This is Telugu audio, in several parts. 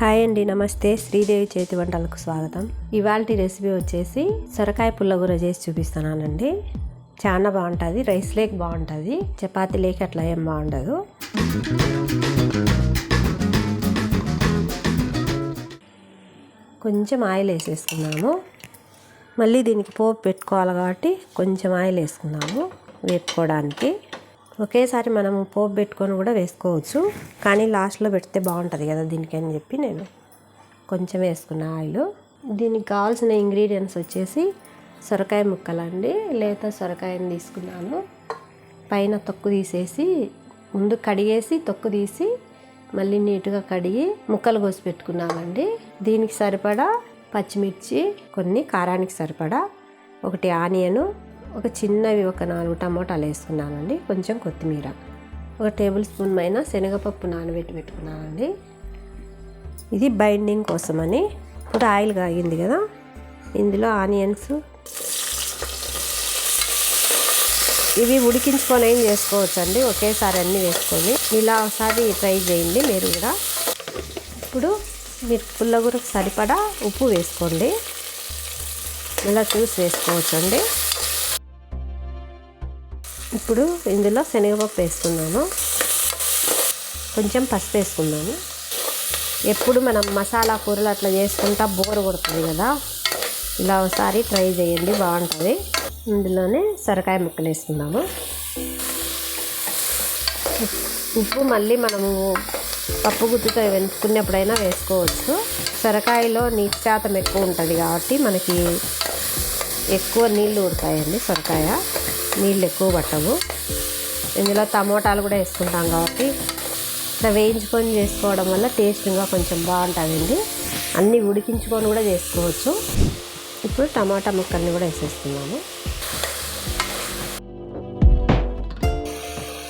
హాయ్ అండి నమస్తే. శ్రీదేవి చేతి వంటలకు స్వాగతం. ఇవాళ రెసిపీ వచ్చేసి సొరకాయ పుల్లగూర చేసి చూపిస్తున్నానండి. చాలా బాగుంటుంది రైస్ లేక్ బాగుంటుంది చపాతీ లేక్ అట్లా ఏం బాగుండదు. కొంచెం ఆయిల్ వేసేసుకున్నాము. మళ్ళీ దీనికి పోపు పెట్టుకోవాలి కాబట్టి కొంచెం ఆయిల్ వేసుకున్నాము వేపుకోవడానికి. ఒకేసారి మనము పోపు పెట్టుకొని కూడా వేసుకోవచ్చు. కానీ లాస్ట్లో పెడితే బాగుంటుంది కదా దీనికని చెప్పి నేను కొంచెం వేసుకున్న ఆయిల్. దీనికి కావాల్సిన ఇంగ్రీడియంట్స్ వచ్చేసి సొరకాయ ముక్కలండి లేత సొరకాయని తీసుకున్నాను. పైన తొక్కు తీసేసి ముందు కడిగేసి తొక్కు తీసి మళ్ళీ నీట్గా కడిగి ముక్కలు కోసి పెట్టుకున్నామండి. దీనికి సరిపడా పచ్చిమిర్చి కొన్ని కారానికి సరిపడా ఒకటి ఆనియను ఒక చిన్నవి ఒక నాలుగు టమోటాలు వేసుకున్నానండి కొంచెం కొత్తిమీర. ఒక టేబుల్ స్పూన్ పైన శనగపప్పు నానబెట్టి పెట్టుకున్నానండి. ఇది బైండింగ్ కోసమని. ఇప్పుడు ఆయిల్ కాగింది కదా ఇందులో ఆనియన్స్. ఇవి ఉడికించుకొని ఏం చేసుకోవచ్చండి ఒకేసారి అన్నీ వేసుకొని. ఇలా ఒకసారి ట్రై చేయండి మీరు కూడా. ఇప్పుడు మీరు పుల్లగూరకు సరిపడా ఉప్పు వేసుకోండి. ఇలా చూసి వేసుకోవచ్చండి. ఇప్పుడు ఇందులో శనగపప్పు వేసుకున్నాను కొంచెం పసుపు వేసుకున్నాను ఎప్పుడు మనం మసాలా కూరలు అట్లా చేసుకుంటా బోర్ కొడుతుంది కదా. ఇలా ఒకసారి ట్రై చేయండి బాగుంటుంది. ఇందులోనే సొరకాయ ముక్కలు వేసుకున్నాము ఉప్పు మళ్ళీ మనము పప్పు గుత్తుతో వెనుక్కునేప్పుడైనా వేసుకోవచ్చు. సొరకాయలో నీటి శాతం ఎక్కువ ఉంటుంది కాబట్టి మనకి ఎక్కువ నీళ్ళు ఉడతాయండి సొరకాయ. నీళ్ళు ఎక్కువ పట్టవు. ఇందులో టమోటాలు కూడా వేసుకుంటాం కాబట్టి ఇట్లా వేయించుకొని చేసుకోవడం వల్ల టేస్ట్ ఇంకా కొంచెం బాగుంటుందండి. అన్నీ ఉడికించుకొని కూడా చేసుకోవచ్చు. ఇప్పుడు టమాటా ముక్కల్ని కూడా వేసేస్తున్నాము.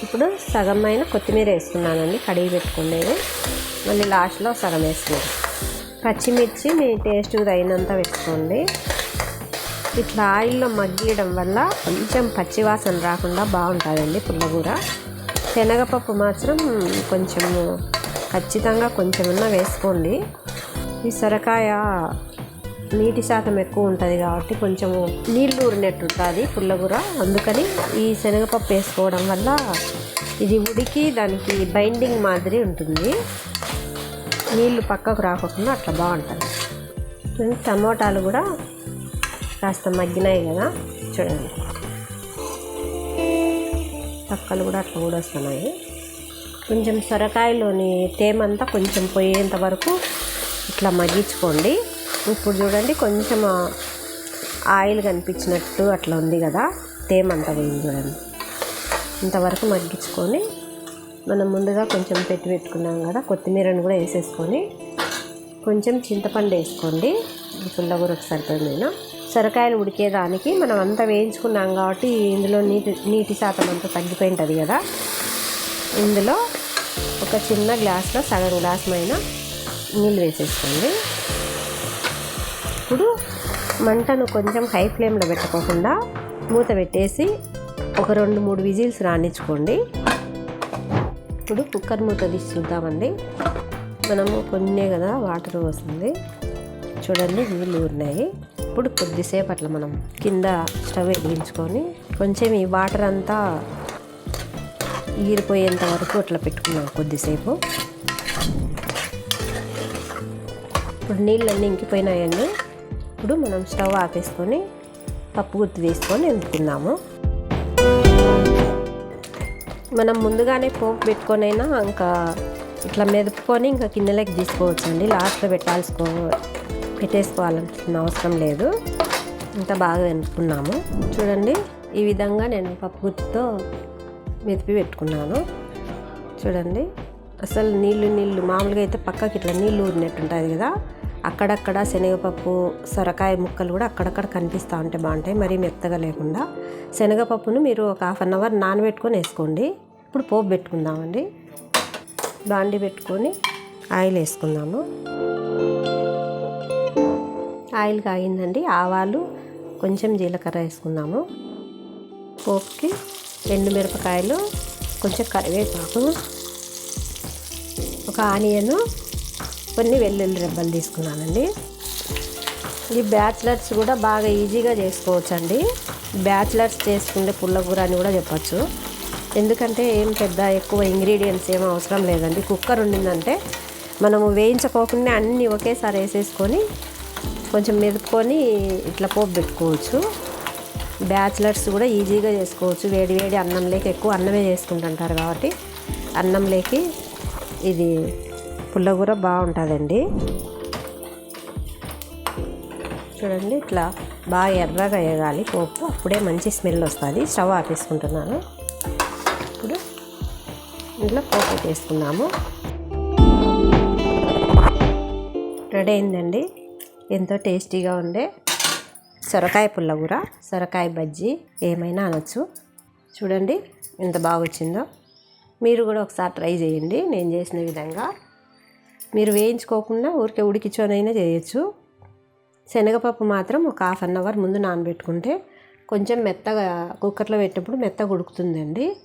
ఇప్పుడు సగం అయిన కొత్తిమీర వేసుకున్నానండి కడిగి పెట్టుకునేది. మళ్ళీ లాస్ట్లో సగం వేసుకున్నాను. పచ్చిమిర్చి మీ టేస్ట్కి తగినంత పెట్టుకోండి. ఇట్లా ఆయిల్లో మగ్గియడం వల్ల కొంచెం పచ్చివాసన రాకుండా బాగుంటుందండి పుల్లగూర. శనగపప్పు మాత్రం కొంచెం ఖచ్చితంగా కొంచెమన్నా వేసుకోండి. ఈ సొరకాయ నీటి శాతం ఎక్కువ ఉంటుంది కాబట్టి కొంచెం నీళ్ళు ఊరినట్టు ఉంటుంది పుల్లగూర. అందుకని ఈ శనగపప్పు వేసుకోవడం వల్ల ఇది ఉడికి దానికి బైండింగ్ మాదిరి ఉంటుంది. నీళ్ళు పక్కకు రాకుండా అట్లా బాగుంటుంది. టమోటాలు కూడా కాస్త మగ్గినాయి కదా చూడండి. తక్కలు కూడా అట్లా కూడా వస్తున్నాయి. కొంచెం సొరకాయలోని తేమంతా కొంచెం పోయేంత వరకు ఇట్లా మగ్గించుకోండి. ఇప్పుడు చూడండి కొంచెం ఆయిల్ కనిపించినట్టు అట్లా ఉంది కదా తేమంతా పోయింది చూడండి. ఇంతవరకు మగ్గించుకొని మనం ముందుగా కొంచెం పెట్టి పెట్టుకున్నాం కదా కొత్తిమీరను కూడా వేసేసుకొని కొంచెం చింతపండు వేసుకోండి. పుల్లగూరకు సరిపోయిందైనా సొరకాయలు ఉడికేదానికి మనం అంతా వేయించుకున్నాం కాబట్టి ఇందులో నీటి నీటి శాతం అంతా తగ్గిపోయింటుంది కదా. ఇందులో ఒక చిన్న గ్లాస్లో సగం గ్లాస్ పైన నీళ్ళు వేసేసుకోండి. ఇప్పుడు మంటను కొంచెం హై ఫ్లేమ్లో పెట్టుకోకుండా మూత పెట్టేసి ఒక రెండు మూడు విజిల్స్ రాణించుకోండి ఇప్పుడు కుక్కర్ మూత తీసి చూద్దామండి. మనము కొన్నే కదా వాటర్ వస్తుంది చూడండి నీళ్ళు ఉన్నాయి ఇప్పుడు కొద్దిసేపు అట్లా మనం కింద స్టవ్ వెలిగించుకొని కొంచెం ఈ వాటర్ అంతా ఈరిపోయేంత వరకు అట్లా పెట్టుకున్నాం కొద్దిసేపు. ఇప్పుడు నీళ్ళన్నీ ఇంకిపోయినాయండి. ఇప్పుడు మనం స్టవ్ ఆపేసుకొని పప్పు గుత్తి తీసుకొని ఎంపుకుందాము. మనం ముందుగానే పోపు పెట్టుకొనైనా ఇంకా ఇట్లా మెదుపుకొని ఇంకా కిందలోకి తీసుకోవచ్చండి. లాస్ట్లో పెట్టాల్సుకో పెట్టేసుకోవాల్సిన అవసరం లేదు. ఇంత బాగా వెనుకున్నాము చూడండి ఈ విధంగా నేను పప్పు గుత్తితో పెట్టుకున్నాను. చూడండి అసలు నీళ్ళు నీళ్ళు మామూలుగా అయితే పక్కకి ఇట్లా నీళ్ళు ఊరినట్టు ఉంటుంది కదా. అక్కడక్కడ శనగపప్పు సొరకాయ ముక్కలు కూడా అక్కడక్కడ కనిపిస్తూ ఉంటే బాగుంటాయి. మరీ మెత్తగా లేకుండా. శనగపప్పును మీరు ఒక హాఫ్ అన్ అవర్ నానబెట్టుకొని వేసుకోండి. ఇప్పుడు పోపు పెట్టుకుందామండి. బాండి పెట్టుకొని ఆయిల్ వేసుకుందాము. ఆయిల్ కాగిందండి. ఆవాలు కొంచెం జీలకర్ర వేసుకుందాము. పోపుకి ఎండు మిరపకాయలు కొంచెం కరివేపాకు ఒక ఆనియను కొన్ని వెల్లుల్లి రెబ్బలు తీసుకున్నానండి. ఈ బ్యాచిలర్స్ కూడా బాగా ఈజీగా చేసుకోవచ్చండి. బ్యాచిలర్స్ చేసుకునే పుల్లగూర అని కూడా చెప్పచ్చు. ఎందుకంటే ఏం పెద్ద ఎక్కువ ఇంగ్రీడియంట్స్ ఏం అవసరం లేదండి. కుక్కర్ ఉండిందంటే మనము వేయించుకోకుండా అన్నీ ఒకేసారి వేసేసుకొని కొంచెం మెదుపుకొని ఇట్లా పోపు పెట్టుకోవచ్చు. బ్యాచిలర్స్ కూడా ఈజీగా చేసుకోవచ్చు. వేడి వేడి అన్నం లేక ఎక్కువ అన్నమే చేసుకుంటుంటారు కాబట్టి అన్నం లేకి ఇది పుల్లగూర బాగుంటుందండి. చూడండి ఇట్లా బాగా ఎర్రగా వేయాలి పోపు. అప్పుడే మంచి స్మెల్ వస్తుంది. స్టవ్ ఆపేసుకుంటున్నాను. ఇప్పుడు ఇంట్లో పోపు పెట్టేసుకున్నాము రెడీ అయిందండి. ఎంతో టేస్టీగా ఉండే సొరకాయ పుల్లగూర సొరకాయ బజ్జీ ఏమైనా అనొచ్చు. చూడండి ఎంత బాగా వచ్చిందో మీరు కూడా ఒకసారి ట్రై చేయండి. నేను చేసిన విధంగా. మీరు వేయించుకోకుండా ఊరికే ఉడికించోనైనా చేయొచ్చు. శనగపప్పు మాత్రం ఒక హాఫ్ అన్ అవర్ ముందు నానబెట్టుకుంటే కొంచెం మెత్తగా కుక్కర్లో పెట్టినప్పుడు మెత్తగా ఉడుకుతుందండి.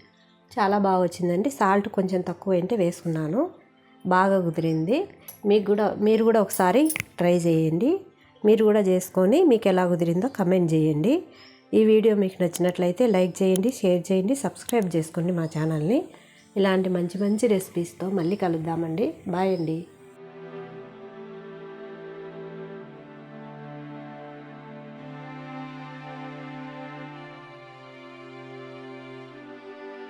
చాలా బాగా వచ్చిందండి సాల్ట్ కొంచెం తక్కువ అంటే వేసుకున్నాను. బాగా కుదిరింది. మీకు కూడా మీరు కూడా ఒకసారి ట్రై చేయండి. మీరు కూడా చేసుకొని మీకు ఎలా కుదిరిందో కమెంట్ చేయండి. ఈ వీడియో మీకు నచ్చినట్లయితే లైక్ చేయండి షేర్ చేయండి సబ్స్క్రైబ్ చేసుకోండి మా ఛానల్ని. ఇలాంటి మంచి మంచి రెసిపీస్తో మళ్ళీ కలుద్దామండి. బాయ్ అండి.